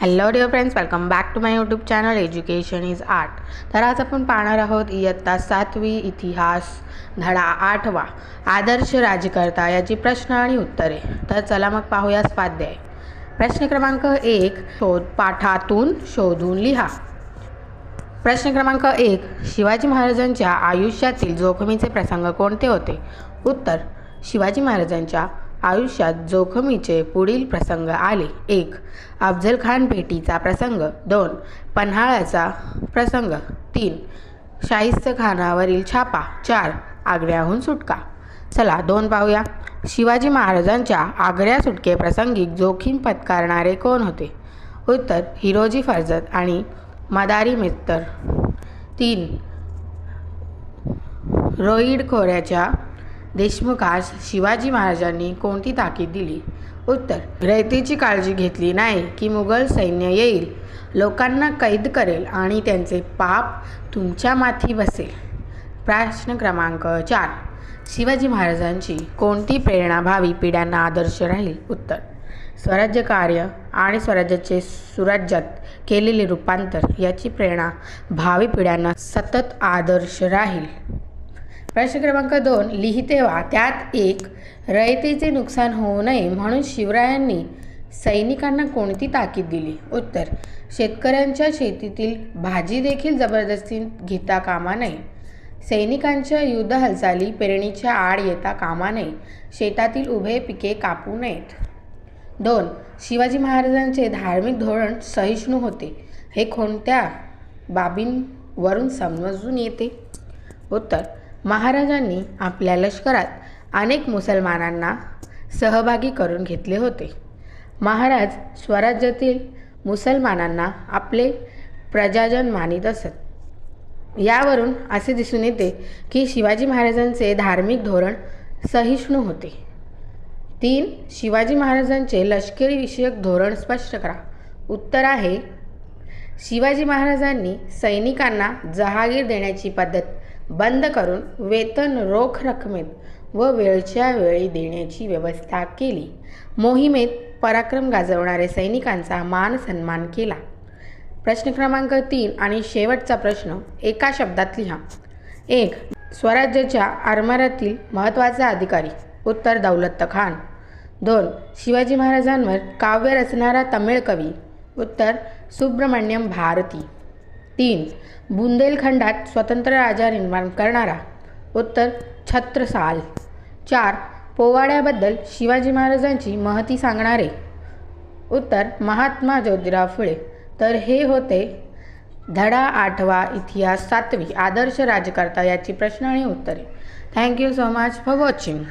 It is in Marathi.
Hello dear friends welcome back to my YouTube channel education is art तर आज आपण पाहणार आहोत इयत्ता सातवी इतिहास धडा आठवा आदर्श राजकर्ता याची प्रश्न आणि उत्तरे. तर चला मग पाहूया स्वाध्याय. प्रश्न क्रमांक एक शोध पाठातून शोधून लिहा. प्रश्न क्रमांक एक शिवाजी महाराजांच्या आयुष्यातील जोखमीचे प्रसंग कोणते होते? उत्तर शिवाजी महाराजांच्या आयुष्यात जोखमीचे पुढील प्रसंग आले. एक अफजल खान भेटीचा प्रसंग. दोन पन्हाळ्याचा प्रसंग. तीन शाहिस्त खानावरील छापा. चार आग्र्याहून सुटका. चला दोन पाहूया. शिवाजी महाराजांच्या आग्र्या सुटके प्रसंगी जोखीम पत्कारणारे कोण होते? उत्तर हिरोजी फर्जत आणि मदारी मित्तर. तीन रोईड खोऱ्याच्या देशमुखास शिवाजी महाराजांनी कोणती ताकीद दिली? उत्तर रयतेची काळजी घेतली नाही की मुघल सैन्य येईल. लोकांना कैद करेल आणि त्यांचे पाप तुमच्या माथी बसेल. प्रश्न क्रमांक चार. शिवाजी महाराजांची कोणती प्रेरणा भावी पिढ्यांना आदर्श राहील? उत्तर स्वराज्य कार्य आणि स्वराज्याचे सुराज्यात केलेले रूपांतर याची प्रेरणा भावी पिढ्यांना सतत आदर्श राहील. प्रश्न क्रमांक दोन लिहिते वा. त्यात एक रयतेचे नुकसान होऊ नये म्हणून शिवरायांनी सैनिकांना कोणती ताकीद दिली? उत्तर शेतकऱ्यांच्या शेतीतील भाजी देखील जबरदस्ती घेता कामा नये. सैनिकांच्या युद्ध हालचाली पेरणीच्या आड येता कामा नये. शेतातील उभे पिके कापू नयेत. दोन शिवाजी महाराजांचे धार्मिक धोरण सहिष्णू होते. हे कोणत्या बाबींवरून समजून येते? उत्तर महाराजांनी आपल्या लष्करात अनेक मुसलमानांना सहभागी करून घेतले होते. महाराज स्वराज्यातील मुसलमानांना आपले प्रजाजन मानित असत. यावरून असे दिसून येते की शिवाजी महाराजांचे धार्मिक धोरण सहिष्णू होते. तीन शिवाजी महाराजांचे लष्करी विषयक धोरण स्पष्ट करा. उत्तर आहे शिवाजी महाराजांनी सैनिकांना जहागीर देण्याची पद्धत बंद करून वेतन रोख रकमेत व वेळच्या वेळी देण्याची व्यवस्था केली. मोहिमेत पराक्रम गाजवणारे सैनिकांचा मान सन्मान केला. प्रश्न क्रमांक तीन आणि शेवटचा प्रश्न एका शब्दात लिहा. एक स्वराज्याच्या आरमारातील महत्त्वाचा अधिकारी उत्तर दौलत खान. दोन शिवाजी महाराजांवर काव्य रचणारा तमिळ कवी उत्तर सुब्रमण्यम भारती. तीन. बुंदेलखंडात स्वतंत्र राजा निर्माण करणारा. उत्तर छत्रसाल. चार. पोवाड्याबद्दल शिवाजी महाराजांची महती सांगणारे. उत्तर महात्मा ज्योतिराव फुले. तर हे होते धडा आठवा इतिहास सातवी आदर्श राजकर्ता याची प्रश्न आणि उत्तरे. Thank you so much for watching